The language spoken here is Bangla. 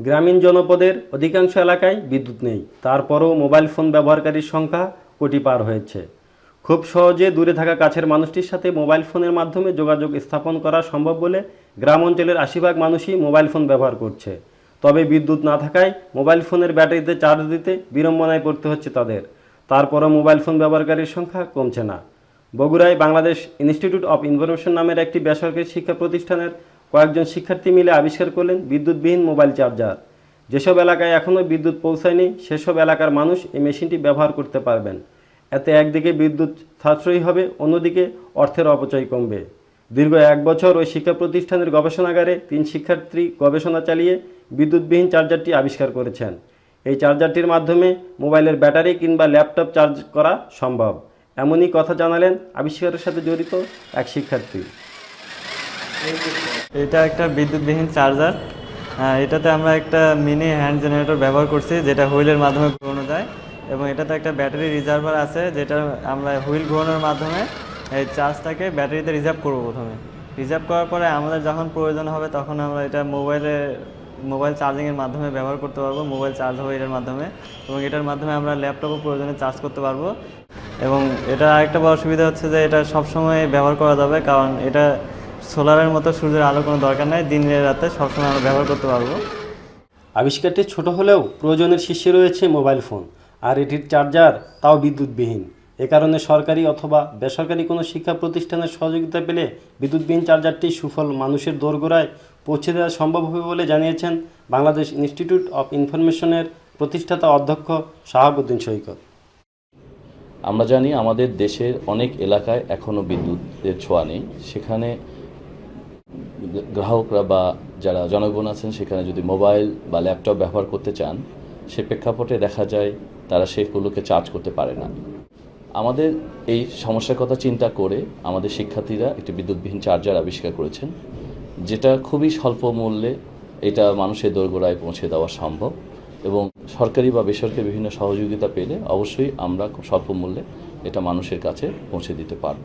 গ্রামীণ জনপদের অধিকাংশ এলাকায় বিদ্যুৎ নেই। তারপরও মোবাইল ফোন ব্যবহারকারীর সংখ্যা কোটি পার হয়েছে। খুব সহজে দূরে থাকা কাছের মানুষটির সাথে মোবাইল ফোনের মাধ্যমে যোগাযোগ স্থাপন করা সম্ভব বলে গ্রাম অঞ্চলের আশিভাগ মানুষই মোবাইল ফোন ব্যবহার করছে। তবে বিদ্যুৎ না থাকায় মোবাইল ফোনের ব্যাটারিতে চার্জ দিতে বিড়ম্বনায় পড়তে হচ্ছে তাদের। তারপরও মোবাইল ফোন ব্যবহারকারীর সংখ্যা কমছে না। বগুড়ায় বাংলাদেশ ইনস্টিটিউট অফ ইনফরমেশন নামের একটি বেসরকারি শিক্ষা প্রতিষ্ঠানের কয়েকজন শিক্ষার্থী মিলে আবিষ্কার করলেন বিদ্যুৎবিহীন মোবাইল চার্জার। যেসব এলাকায় এখনও বিদ্যুৎ পৌঁছায়নি, সেসব এলাকার মানুষ এই মেশিনটি ব্যবহার করতে পারবেন। এতে একদিকে বিদ্যুৎ সাশ্রয়ী হবে, অন্যদিকে অর্থের অপচয় কমবে। দীর্ঘ এক বছর ওই শিক্ষা প্রতিষ্ঠানের গবেষণাগারে তিন শিক্ষার্থী গবেষণা চালিয়ে বিদ্যুৎবিহীন চার্জারটি আবিষ্কার করেছেন। এই চার্জারটির মাধ্যমে মোবাইলের ব্যাটারি কিংবা ল্যাপটপ চার্জ করা সম্ভব। এমনই কথা জানালেন আবিষ্কারের সাথে জড়িত এক শিক্ষার্থী। এটা একটা বিদ্যুৎবিহীন চার্জার এটাতে আমরা একটা মিনি হ্যান্ড জেনারেটর ব্যবহার করছি, যেটা হুইলের মাধ্যমে ঘোরানো যায়। এবং এটাতে একটা ব্যাটারি রিজার্ভার আছে, যেটা আমরা হুইল ঘোরানোর মাধ্যমে এই চার্জটাকে ব্যাটারিতে রিজার্ভ করব প্রথমে। রিজার্ভ করার পরে আমাদের যখন প্রয়োজন হবে, তখন আমরা এটা মোবাইলে মোবাইল চার্জিংয়ের মাধ্যমে ব্যবহার করতে পারব মোবাইল চার্জ হবে এটার মাধ্যমে। এবং এটার মাধ্যমে আমরা ল্যাপটপও প্রয়োজনে চার্জ করতে পারব। এবং এটা আরেকটা বড় সুবিধা হচ্ছে যে এটা সবসময় ব্যবহার করা যাবে, কারণ এটা সোলারের মতো সূর্যের আলো কোনো দরকার নাই। দিনের রাতে সবসময় আমরা ব্যবহার করতে পারব। আবিষ্কারটি ছোট হলেও প্রয়োজনের শীর্ষে রয়েছে মোবাইল ফোন আর এটির চার্জার তাও বিদ্যুৎবিহীন। এ কারণে সরকারি অথবা বেসরকারি কোনো শিক্ষা প্রতিষ্ঠানের সহযোগিতা পেলে বিদ্যুৎবিহীন চার্জারটি সুফল মানুষের দোরগোড়ায় পৌঁছে দেওয়া সম্ভব হবে বলে জানিয়েছেন বাংলাদেশ ইনস্টিটিউট অফ ইনফরমেশনের প্রতিষ্ঠাতা অধ্যক্ষ শাহাবুদ্দিন সৈকত। আমরা জানি আমাদের দেশের অনেক এলাকায় এখনও বিদ্যুতের ছোঁয়া নেই। সেখানে গ্রাহকরা বা যারা জনগণ আছেন সেখানে যদি মোবাইল বা ল্যাপটপ ব্যবহার করতে চান, সে প্রেক্ষাপটে দেখা যায় তারা সেগুলোকে চার্জ করতে পারে না। আমাদের এই সমস্যার কথা চিন্তা করে আমাদের শিক্ষার্থীরা একটি বিদ্যুৎবিহীন চার্জার আবিষ্কার করেছেন, যেটা খুবই স্বল্প মূল্যে এটা মানুষের দোরগোড়ায় পৌঁছে দেওয়া সম্ভব এবং সরকারি বা বেসরকারি বিভিন্ন সহযোগিতা পেলে অবশ্যই আমরা খুব স্বল্প মূল্যে এটা মানুষের কাছে পৌঁছে দিতে পারব।